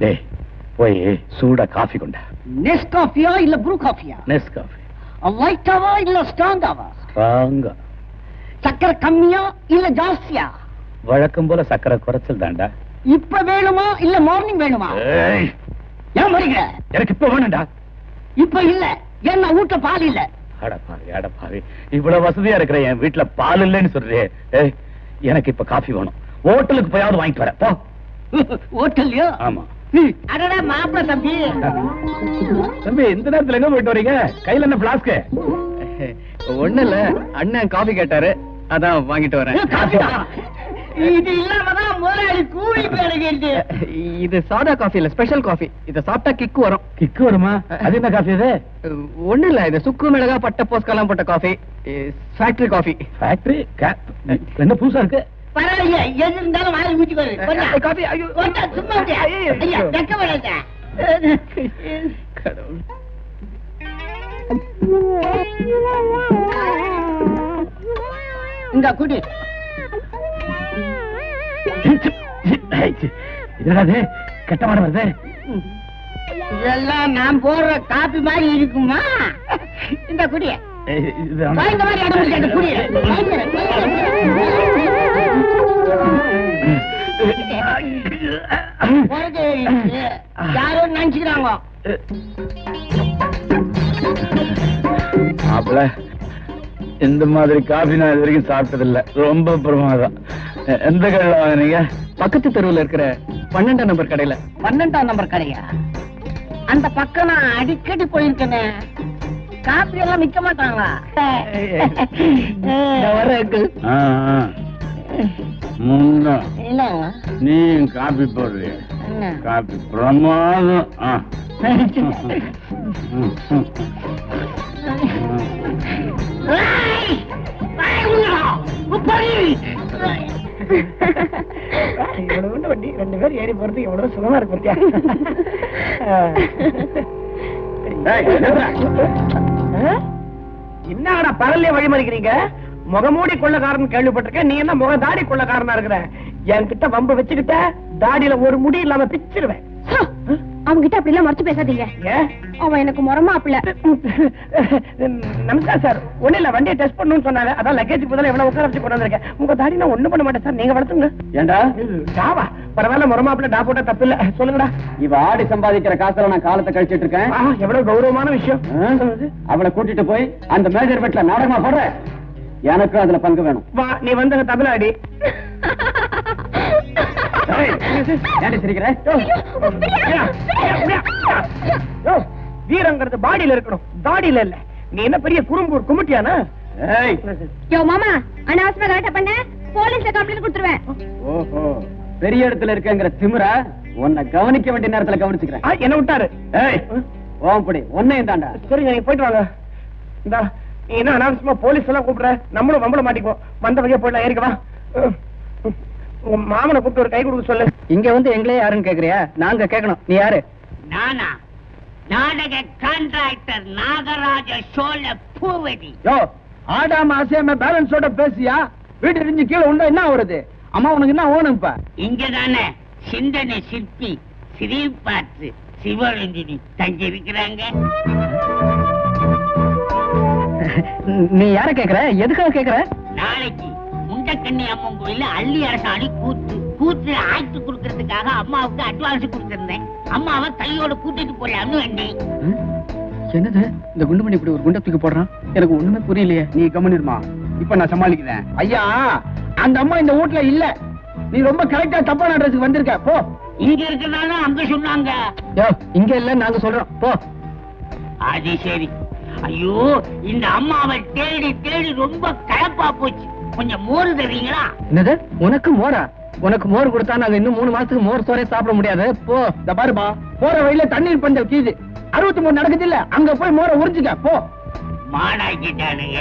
டேய் போய் சூடா காஃபி கொண்டா. நெஸ் காஃபியா இல்ல ப்ரூ காஃபியா நெஸ் காஃபி லைட்டாவா இல்ல ஸ்ட்ராங்காவா? ஸ்ட்ராங்கா. சக்கரை கம்மியா இல்ல ஜாஸ்தியா? வழக்கம் போல சக்கரை குறைச்சல் தாண்டா இப்ப வேணுமா இல்ல மார்னிங் வேணுமா? ஏய், ஏன் மறிக்கிற எனக்கு இப்ப வேணும்டா. இப்ப இல்ல. ஏன்னா வீட்டுல பால் இல்ல. அட பாவி அட பாவி. இவ்வளவு வசதியா இருக்கிற என் வீட்டுல பால் இல்லைன்னு சொல்றியே. ஏய் எனக்கு இப்ப காஃபி வேணும். ஹோட்டலுக்கு போயாவது வாங்கிட்டு வரேன். போ. ஹோட்டல்லையோ? ஆமா. அடடா மாப்பிள தம்பி. தம்பி இந்த நேரத்துல எங்க போயிட்டு வரீங்க? கையில என்ன பிளாஸ்க்கு ஒண்ணு இல்ல. அண்ணன் காபி கேட்டாரு. அதான் வாங்கிட்டு வரேன்? இது இல்லாமதான் முதலாளி கூலி பேருகிறது இது சாதா காஃபி இல்ல ஸ்பெஷல் காஃபி இத சாப்பிட்டா கிக் வரும். கிக்கு வருமா? அது என்ன காஃபி அது ஒண்ணு இல்ல இது சுக்கு மிளகா பட்டை போஸ்கெல்லாம் போட்ட காஃபி ஃபேக்டரி காஃபி ஃபேக்டரி என்ன புதுசா இருக்கு. பரவாயில்ல எது இருந்தாலும் ஐயோ சும்மா. ஐயா, வெக்க வேணாங்க. கடவுள் இந்த குடி என்னடா இது கெட்ட மாடம் வருது இதெல்லாம் நான் போடுற காப்பி மாதிரி இருக்குமா இந்த குடிய மாதிரி குடிய போறது யாரோ நினைச்சுக்கிறாங்க மாப்பிள இந்த மாதிரி காபி நான் இது வரைக்கும் சாப்பிட்டது இல்ல ரொம்ப பிரமாதம். எந்த கடையில வாங்குனீங்க? பக்கத்து தெருவுல இருக்கிற பன்னெண்டாம் நம்பர் கடையில. பன்னெண்டாம் நம்பர் கடையா? அந்த பக்கம் நான் அடிக்கடி போயிருக்கேனே. காப்பி எல்லாம் விற்க மாட்டாங்களா? நான் முன்ன இல்ல நீ காபி போடுறிய? காபி பிரமாதம்! இவ்வளவு உண்டு வண்டி ரெண்டு பேரும் ஏறி போறது எவ்வளவு சுகமா இருக்கு பாத்தியா? என்னடா பகல்லே வழிமறிக்கிறீங்க முகமூடி கொள்ளக்காரன் கேள்விப்பட்டிருக்கேன். நீ என்ன முக தாடி கொள்ளக்காரனா இருக்கிற? என்கிட்ட வம்பு வச்சுக்கிட்ட தாடியில ஒரு முடி இல்லாம பிச்சிருவேன். அவங்க கிட்ட அப்படி எல்லாம் மறைச்சு பேசாதீங்க அவன் எனக்கு முறமா அப்பல நமஸ்கார் சார். ஒண்ணு இல்ல வண்டியை டெஸ்ட் பண்ணணும்னு சொன்னாங்க. அதான் லக்கேஜ் பதிலா எவ்வளவு உட்கார வச்சு கொண்டு வந்திருக்கேன். உங்க தாடி நான் ஒண்ணும் பண்ண மாட்டேன் சார். நீங்க வளர்த்துங்க. ஏண்டா? டாவா. பரவாயில்ல முறமாப்பிள்ள டா போட்டா தப்பு இல்ல சொல்லுங்கடா. இவ ஆடி சம்பாதிக்கிற காசுல நான் காலத்தை கழிச்சிட்டு இருக்கேன். எவ்வளவு கௌரவமான விஷயம்? அவளை கூட்டிட்டு போய் அந்த மேஜர் வீட்டுல நாடகமா போடுற எனக்கு அதுல பங்கு வேணும். வா நீ வந்து தமிழாடி ஏய், ஏன்டி சிரிக்கிற? வீரங்கிறது பாடியில இருக்கணும். தாடியில இல்ல. நீ என்ன பெரிய குறும்பூர் குமுட்டியானா மாமா அனாவசியமா கரெக்டா பண்ண? போலீஸ்ல கம்ப்ளைண்ட் கொடுத்துருவேன். ஓஹோ பெரிய இடத்துல இருக்கங்கிற திமிரா உன்னை கவனிக்க வேண்டிய நேரத்துல கவனிச்சுக்கிறேன் என்ன விட்டாரு? ஏய் ஓம்படி உன்னையும் தாண்டா. சரிங்க நீங்க போயிட்டு வாங்க. இந்தா நீ என்ன அனாவசியமா போலீஸ் எல்லாம் கூப்பிடுற? நம்மளும் வம்பள மாட்டிக்குவோம். வந்த வகையா போயிடலாம். ஏறிக்க வா. உங்க மாமனை கூப்பிட்டு ஒரு கை கொடுக்க சொல்லு. இங்க வந்து எங்களே யாருன்னு கேக்குறியா? நாங்க கேட்கணும் நீ யாரு? நானா? நாடக கான்ட்ராக்டர் நாகராஜ சோழ பூவதி. யோ ஆடாம அசையாம பேலன்ஸோட பேசியா? வீட்டு இடிஞ்சு கீழே உண்டா என்ன வருது அம்மா உனக்கு என்ன ஓணும் இப்ப இங்கதானே? சிந்தனை சிற்பி ஸ்ரீபாத்து சிவரஞ்சினி தங்கி இருக்கிறாங்க நீ யார கேக்குற? எதுக்காக கேக்குற? நாளைக்கு முண்டக்கண்ணி அம்மன் கோயில்ல அள்ளி அரசாணி கூத்து. கூத்து ஆய்த்து கொடுக்கறதுக்காக அம்மாவுக்கு அட்வான்ஸ் கொடுத்திருந்தேன். அம்மாவை கையோட கூட்டிட்டு போலாம்னு வந்தேன். என்னது? இந்த குண்டுமணி இப்படி ஒரு குண்டை தூக்கி போடுறான்? எனக்கு ஒண்ணுமே புரியலையே. நீ கம்முனிருமா. இப்ப நான் சமாளிக்கிறேன். ஐயா அந்த அம்மா இந்த வீட்ல இல்ல. நீ ரொம்ப கரெக்டா தப்பான அட்ரஸ்க்கு வந்திருக்க. போ. இங்க இருக்கிறதால அங்க சொன்னாங்க. இங்க இல்ல நாங்க சொல்றோம். போ. அது சரி. ஐயோ இந்த அம்மாவை தேடி தேடி ரொம்ப கலப்பா போச்சு. கொஞ்சம் மோர் தருவீங்களா? என்னது? உனக்கு மோரா? உனக்கு மோர் கொடுத்தா நாங்க இன்னும் மூணு மாசத்துக்கு மோர் சோறே சாப்பிட முடியாது. போ இந்த பாருப்பா. போற வழியில தண்ணீர் பந்தல் கீது. அறுபத்தி மூணு நடக்குது இல்ல? அங்க போய் மோரை உறிஞ்சிக்க. போ. மாடாக்கிட்டானுங்க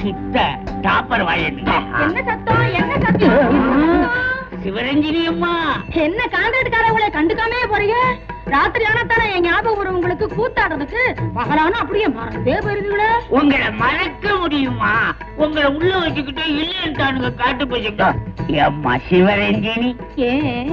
சுத்த டாப்பர் வாயனுங்க என்ன? சத்தம்? என்ன சத்தம்? சிவரஞ்சினி அம்மா. என்ன கான்ட்ராக்ட்காரவங்கள கண்டுக்காமே போறீங்க? ராத்திரி ஆனத்தானே என் ஞாபகம் வரும் உங்களுக்கு கூத்தாடுறதுக்கு? பகலான அப்படியே மறந்தே போயிருவீங்களே. உங்களை மறக்க முடியுமா? உங்களை உள்ள வச்சுக்கிட்டே இல்லைன்னு காட்டு போச்சுங்க அம்மா சிவரஞ்சினி. ஏன்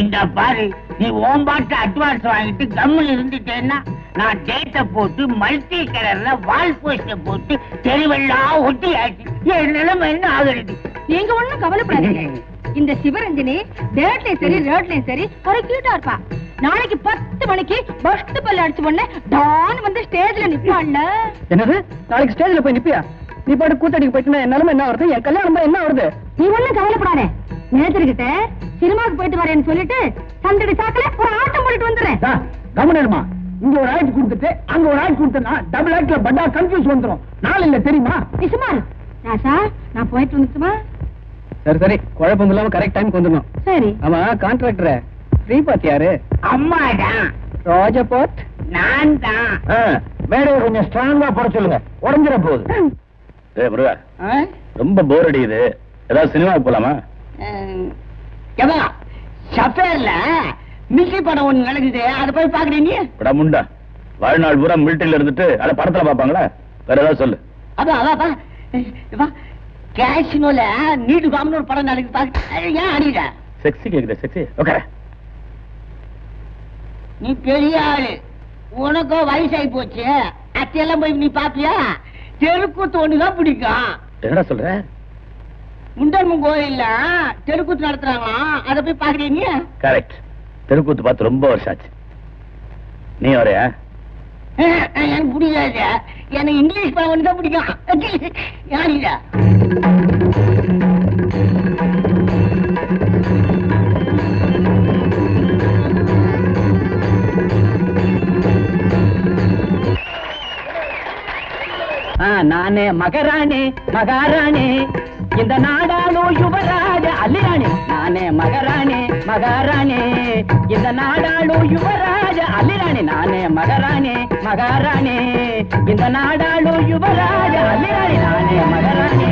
இந்த பாரு நீ ஓம்பாட்டு அட்வான்ஸ் வாங்கிட்டு கம்முன்னு இருந்துட்டேன்னா நான் டேட்டை போட்டு மல்டி கலர்ல வால் போஸ்ட போட்டு தெருவெல்லாம் ஒட்டி ஆச்சு என் நிலைமை என்ன ஆகுறது? நீங்க ஒண்ணும் கவலைப்படாதீங்க. இந்த சிவரஞ்சனி டேட்லயும் சரி ரேட்லயும் சரி ஒரு கியூட்டா இருப்பா. நாளைக்கு பத்து மணிக்கு பஸ்ட் பல்ல அடிச்ச உடனே டான் வந்து ஸ்டேஜ்ல நிப்பான்ல என்னது? நாளைக்கு ஸ்டேஜ்ல போய் நிப்பியா? நீ பாட்டு கூத்தடிக்கு போயிட்டு என் நிலைமை என்ன வருது என் கல்யாணம் என்ன வருது நீ ஒண்ணும் கவலைப்படாதே. நேத்திருக்கிட்ட சினிமாவுக்கு போயிட்டு வரேன்னு சொல்லிட்டு சந்தடி சாக்கல ஒரு ஆட்டம் போட்டுட்டு வந்துடுறேன். கவனமா இங்க ஒரு ஆக்ட் கொடுத்துட்டு அங்க ஒரு ஆக்ட் கொடுத்தா டபுள் ஆக்ட்ல பட்டா கன்ஃபியூஸ் வந்துரும். நாள் இல்ல தெரியுமா? நீ சும்மா இரு. ராசா நான் போயிட்டு வந்துட்டுமா? சரி சரி. குழப்பம் இல்லாம கரெக்ட் டைம்க்கு வந்துடணும். சரி. ஆமா கான்ட்ராக்டர் ஃப்ரீ பாத் யாரு? அம்மாதான். ராஜபாட் நான் தான் மேடையை கொஞ்சம் ஸ்ட்ராங்கா போட சொல்லுங்க. உடஞ்சிட போகுது முருகா. ரொம்ப போர் அடிக்குது. ஏதாவது சினிமாவுக்கு போலாமா? எவா? சஃபேர்ல மிஸ்ஸி படம் ஒண்ணு நடக்குது அதை போய் பாக்குறீங்க படா முண்டா. வாழ்நாள் பூரா மிலிட்டரியில இருந்துட்டு அதை படத்துல பாப்பாங்களா வேற ஏதாவது சொல்லு. அப்பா அப்பா வா. கேஷினோல நீடு காமன் ஒரு படம் நடக்குது பாக்கு ஏன் அடிக்கிற செக்ஸி கேக்குது செக்ஸி ஓகே நீ பெரிய ஆளு. உனக்கும் வயசாகி போச்சு. அத்தையெல்லாம் போய் நீ பாப்பியா? தெருக்கூத்து ஒண்ணுதான் பிடிக்கும். என்னடா சொல்ற? முண்டன்மன் கோயில்ல தெருக்கூத்து நடத்துறாங்களாம். அதை போய் பாக்குறீங்க கரெக்ட் தெருக்கூத்து பார்த்து ரொம்ப வருஷம் ஆச்சு. நீ வரையா எனக்கு பிடிக்காது எனக்கு இங்கிலீஷ் படம் ஒன்று தான் பிடிக்கும் யாரியா நானே மகராணி மகாராணி இந்த நாடாளோ யுவராஜ அல்லிராணி நானே மகராணி மகாராணி இந்த நாடாளோ யுவராஜ அல்லிராணி நானே மகராணி மகாராணி இந்த நாடாளோ யுவராஜ அல்லிராணி நானே மகராணி மகாராணி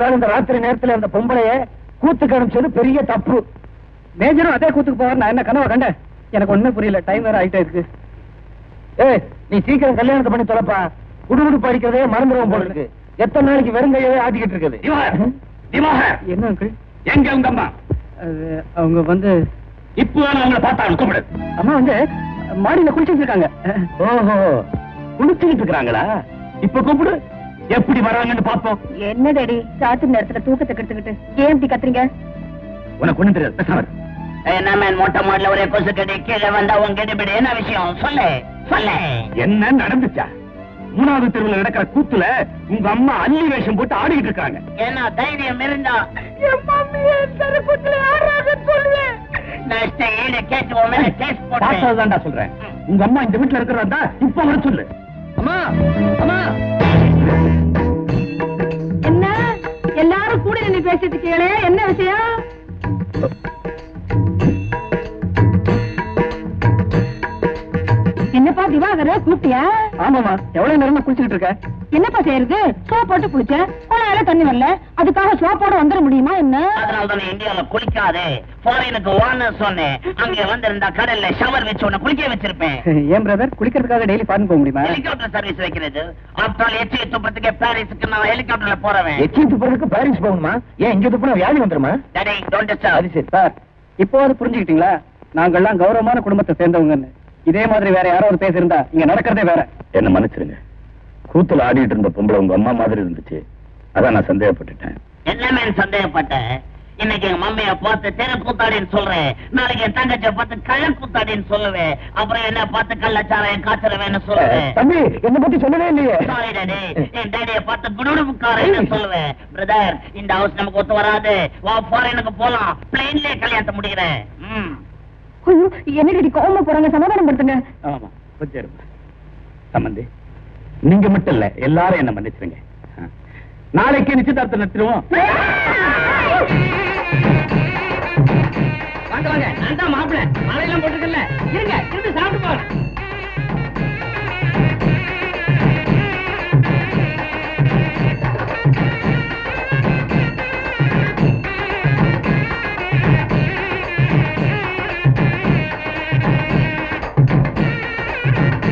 இருந்தாலும் இந்த ராத்திரி நேரத்துல அந்த பொம்பளைய கூத்துக்கு அனுப்பிச்சது பெரிய தப்பு. மேஜரும் அதே கூத்துக்கு போவார் நான் என்ன கனவா கண்டேன்? எனக்கு ஒண்ணுமே புரியல. டைம் வேற ஆயிட்டே இருக்கு. ஏய் நீ சீக்கிரம் கல்யாணத்தை பண்ணி தொலைப்பா. குடுகுடுப்பு அடிக்கிறதே மறந்துடுவோம் போல இருக்கு. எத்தனை நாளைக்கு வெறுங்கையவே ஆட்டிக்கிட்டு இருக்குது? என்ன அங்கிள்? எங்க உங்க அம்மா? அவங்க வந்து இப்போ நான் உங்களை பார்த்தா கூப்பிடு அம்மா வந்து மாடியில குளிச்சிட்டு இருக்காங்க. ஓஹோ! குளிச்சுக்கிட்டு இருக்கிறாங்களா? இப்ப கூப்பிடு எப்படி வர்றாங்கன்னு பாப்போம் என்ன டேடி ராத்திரி நேரத்துல தூக்கத்தை கெடுத்துக்கிட்டு. ஏன் இப்படி கத்துறீங்க? உனக்கு ஒண்ணும் தெரியாது. பேசாம. என்ன மேன் மொட்டை மாடல ஒரே கொசு கடி கீழே வந்தா உன் கெடுபிடி என்ன விஷயம்? சொல்லு சொல்லு. என்ன நடந்துச்சா? மூணாவது தெருவுல நடக்கிற கூத்துல உங்க அம்மா அள்ளி வேஷம் போட்டு ஆடிக்கிட்டு இருக்காங்க. ஏன்னா தைரியம் இருந்தா. என் மம்மி தெருக்கூத்துல ஆடுறாங்கன்னு சொல்லுவேன் நஷ்ட ஈட கேட்டு உன் மேல கேஸ் போட்டேன் சொல்றேன். உங்க அம்மா இந்த வீட்டுல இருக்கிறதா இப்ப வர சொல்லு. அம்மா அம்மா. என்ன? எல்லாரும் கூட நின்னு பேசிட்டு கேளு என்ன விஷயம்? என்னப்பா திவாகர கூப்பிட்டியா? ஆமாமா எவ்வளவு நேரமா குளிச்சுக்கிட்டு இருக்க? என்னப்பா செய்யறது? சோப் போட்டு குளிச்ச குழாயில தண்ணி வரல. அதுக்காக சோப்போட வந்துட முடியுமா என்ன? அதனால தான் இந்தியால குளிக்காதே. ஃபாரினுக்கு வான்னு சொன்னேன். அங்க வந்திருந்தா கடல்ல ஷவர் வச்சு உன்னை குளிக்க வச்சிருப்பேன். ஏன் பிரதர் குளிக்கிறதுக்காக டெய்லி ஃபாரின் போக முடியுமா? ஹெலிகாப்டர் சர்வீஸ் வைக்கிறது. ஆப்டால் எச்சி துப்புறதுக்கு பாரிஸுக்கு நான் ஹெலிகாப்டர்ல போறவன். எச்சி துப்புறதுக்கு பாரிஸ் போகணுமா? ஏன் இங்க துப்புனா வியாதி வந்துருமா? டேடி டோன்ட் சரி சரி சார் இப்போது புரிஞ்சுக்கிட்டீங்களா? நாங்கெல்லாம் கௌரவமான குடும்பத்தை சேர்ந்தவங்கன்னு. இதே மாதிரி வேற யாராவது பேசியிருந்தா இங்க நடக்கிறதே வேற. என்ன மன்னிச்சிருங்க. கூத்துல ஆடிட்டு இருந்த பொம்பளை உங்க அம்மா மாதிரி இருந்துச்சு. அதான் நான் சந்தேகப்பட்டுட்டேன். என்ன மேன் சந்தேகப்பட்ட? இன்னைக்கு எங்க மம்மிய பார்த்து தெரு கூத்தாடின்னு சொல்றேன். நாளைக்கு என் தங்கச்சிய பார்த்து கள்ள கூத்தாடின்னு சொல்லுவேன் அப்புறம் என்ன பார்த்து கள்ளச்சாராயம் காய்ச்சறவேன்னு சொல்லுவேன் தம்பி என்ன பத்தி சொல்லவே இல்லையே. சாரி டாடி என் டாடிய பார்த்து குடுகுடுப்புக்காரன்னு சொல்லுவேன் பிரதர் இந்த ஹவுஸ் நமக்கு ஒத்து வராது. வா ஃபாரினுக்கு போலாம். பிளேன்லயே கல்யாணத்தை முடிக்கிறேன். ம். ஐயோ, என்ன டேடி கோவமா போறாங்க சமாதானம் படுத்துங்க. ஆமா கொஞ்சம். சம்பந்தி நீங்க மட்டும் இல்ல எல்லாரும் என்ன மன்னிச்சிருங்க. நாளைக்கு நிச்சயதார்த்தம் நடத்திடுவோம். நான் தான் மாப்பிள்ள. மாலையெல்லாம் போட்டுக்கல இருங்க இருந்து சாப்பிட்டு போறேன்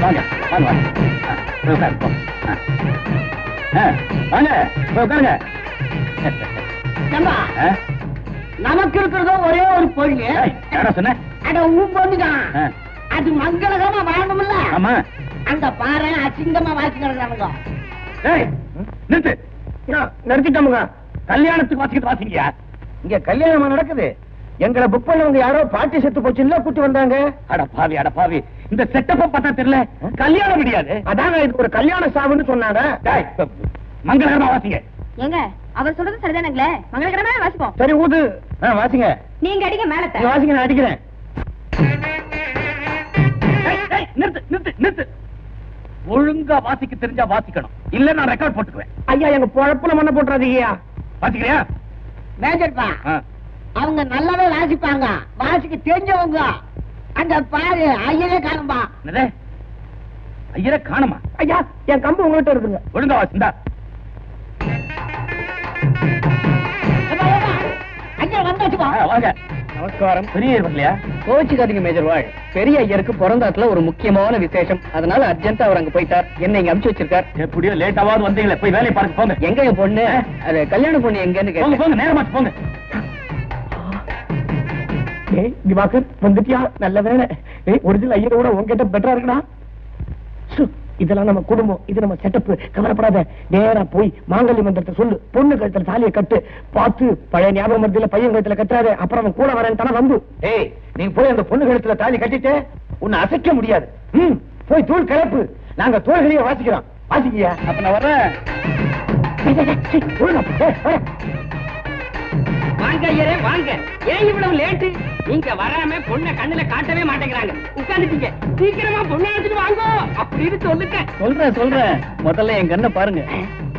வாங்க வாங்க வாங்க. வாங்க உட்காருங்க? நமக்கு இருக்கிறதோ ஒரே ஒரு யாரா சொன்ன? அட உன் பொண்ணுதான் அது மங்களகரமா வாழணும்ல. ஆமா. அந்த பாறை அசிங்கமா வாசி நிறுத்து. நிறுத்திட்டோமுங்க கல்யாணத்துக்கு வாசிக்கிட்டு வாசிங்கயா இங்க கல்யாணமா நடக்குது. எங்களை புக் பண்ணவங்க யாரோ பாட்டி செத்து போச்சுன்னு கூட்டி வந்தாங்க. அட பாவி அட பாவி. இந்த செட்டப்ப பார்த்தா தெரியல. கல்யாணம் முடியாது அதாங்க இது ஒரு கல்யாண சாவுன்னு சொன்னாங்க. மங்களகரமா வாசிங்க. ஏங்க அவர் சொல்றது சரிதானுங்களே? மங்களகரமா வாசிப்போம். சரி ஊது. வாசிங்க. நீங்க அடிக்க மேலத்த. நீங்க வாசிங்க நான் அடிக்கிறேன். நிறுத்து நிறுத்து நிறுத்து. ஒழுங்கா வாசிக்க தெரிஞ்சா வாசிக்கணும். இல்ல நான் ரெக்கார்ட் போட்டுக்குவேன். ஐயா எங்க பொழப்புல மண்ண போட்டுறாதீங்கய்யா வாசிக்கிறியா? மேஜர்ப்பா ஆ. அவங்க நல்லாவே வாசிப்பாங்க. வாசிக்க தெரிஞ்சவங்க. அந்த பாரு ஐயனே காணும்பா. என்னது? ஐயரை காணுமா? ஐயா என் கம்பு உங்ககிட்ட இருக்குங்க. ஒழுங்கா வாசிந்தா வாங்க. நமஸ்காரம். பெரிய இல்லையா கோச்சிக்காதீங்க மேஜர் வாழ். பெரிய ஐயருக்கு பிறந்தாத்துல ஒரு முக்கியமான விசேஷம். அதனால அர்ஜென்ட்டா அவர் அங்க போயிட்டார். என்ன இங்க அனுப்பிச்சு வச்சிருக்கார். எப்படியோ லேட்டாவது வந்தீங்களே. போய் வேலையை பாருங்க போங்க. எங்க என் பொண்ணு? அது கல்யாண பொண்ணு எங்கன்னு கேட்டேன். போங்க நேரமாச்சு போங்க. ஏய் திவாகர் வந்துட்டியா நல்ல வேலை ஏய் ஒரிஜினல் ஐயரோட உங்ககிட்ட பெட்டரா இருக்குடா இதெல்லாம் நம்ம குடும்பம் இது நம்ம செட்டப் கவலைப்படாத நேரா போய் மாங்கல்ய மந்திரத்தை சொல்லு பொண்ணு கழுத்துல தாலியை கட்டு பார்த்து பழைய ஞாபகம் மத்தியில பையன் கழுத்துல கட்டாத அப்புறம் அவன் கூட வரேன் வந்து ஏய் நீ போய் அந்த பொண்ணு கழுத்துல தாலி கட்டிட்டு உன்னை அசைக்க முடியாது ம் போய் தூள் கிளப்பு நாங்க தோள்களையே வாசிக்கிறோம் வாசிக்கியா அப்ப நான் வர்றேன் வாங்க ஐயரே வாங்க. ஏன் இவ்வளவு லேட்டு நீங்க வராம பொண்ணை கண்ணுல காட்டவே மாட்டேங்கிறாங்க. உட்காந்துட்டீங்க. சீக்கிரமா பொண்ணை எடுத்துட்டு வாங்க. அப்படின்னு சொல்லுங்க. சொல்றேன் சொல்றேன். முதல்ல என் கண்ணை பாருங்க.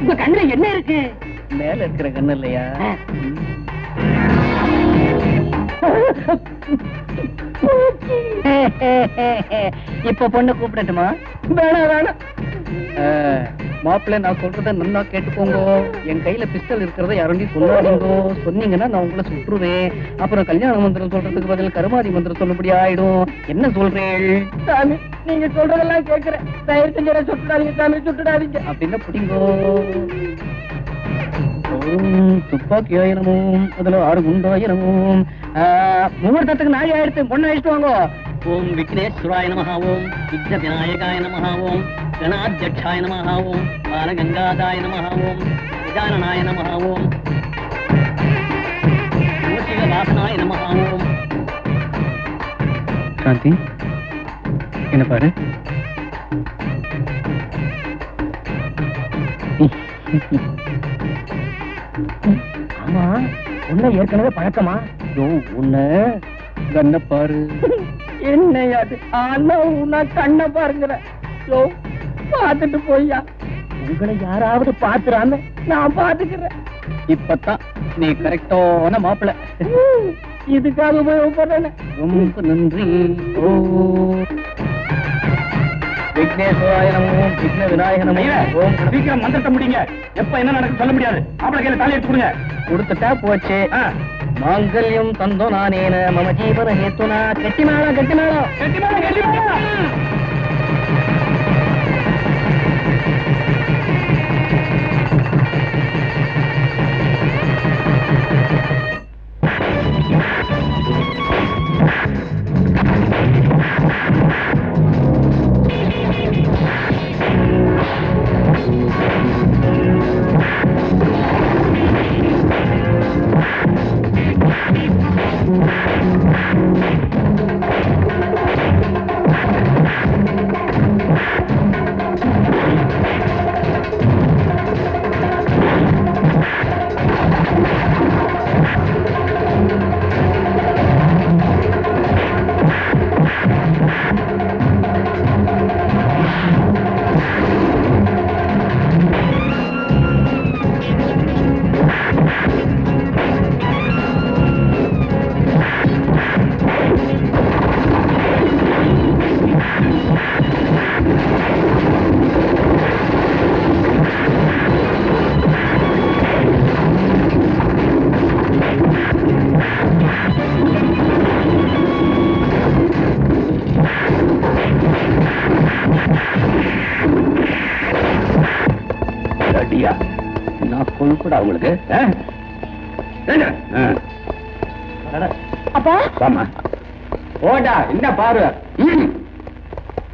உங்க கண்ணுல என்ன இருக்கு? மேல இருக்கிற கண்ணு இல்லையா? இப்ப பொண்ணு கூப்பிடட்டுமா? வேணாம் வேணாம். மாப்பிள்ளை நான் சொல்றத நல்லா கேட்டுக்கோங்க. என் கையில பிஸ்டல் இருக்கிறத யாரும் சொல்லாதீங்க சொன்னீங்கன்னா நான் உங்களை சுற்றுவேன். அப்புறம் கல்யாண மந்திரம் சொல்றதுக்கு பதில் கருமாதி மந்திரம் சொல்லுபடி ஆயிடும். என்ன சொல்றேன் சாமி நீங்க சொல்றதெல்லாம் கேக்குறேன். தயவு செஞ்சு என்னை சுட்டுடாதீங்க சாமி சுட்டுடாதீங்க. அப்படின்னா பிடிங்கோ. ஓம் துப்பாக்கியாயிரமும் அதுல ஆறு குண்டாயிரமும் முகூர்த்தத்துக்கு நாய் ஆயிடுத்து பொண்ணு அழிச்சிட்டு வாங்க. ஓம் விக்னேஸ்வராய நமஹ ஓம் விக்ன விநாயகாய நமஹ ஓம் கணாத்தியக்ஷாய நமஹ ஓம் பாலகங்காதாய நமஹ ஓம் கஜானனாய நமஹ ஓம் மூஷிக வாசனாய நமஹ ஓம் சாந்தி என்ன பாரு ஆமா உன்னை ஏற்கனவே பழக்கமா? உன்ன கண்ண பாரு. என்னையாது? ஆனா உன்னை கண்ண பாருங்கிற. யோ பாத்துட்டு போய்யா. உங்களை யாராவது பாத்துறாம நான் பாத்துக்கிறேன் இப்பதான் நீ கரெக்டான மாப்பிள்ள இதுக்காக உபயோகப்படுறேன். ரொம்ப நன்றி. ஓ. விக்னேஸ்வராய நமோ விக்ன விநாயக நமோ ஐயா, ஓம். சீக்கிரம் மந்திரத்தை முடிங்க. எப்ப என்ன நடக்கும் சொல்ல முடியாது. மாப்பிள்ளை கையில தாலி எடுத்து கொடுங்க. கொடுத்துட்டா போச்சு. மாங்கல்யம் தந்தோ நானேன மம ஜீவன ஹேத்துனா. கெட்டி மேளம் கெட்டி மேளம் கெட்டி மேளம், கெட்டி மேளம். ஏங்க? ஆ. அப்பா ஓடா என்ன பாரு.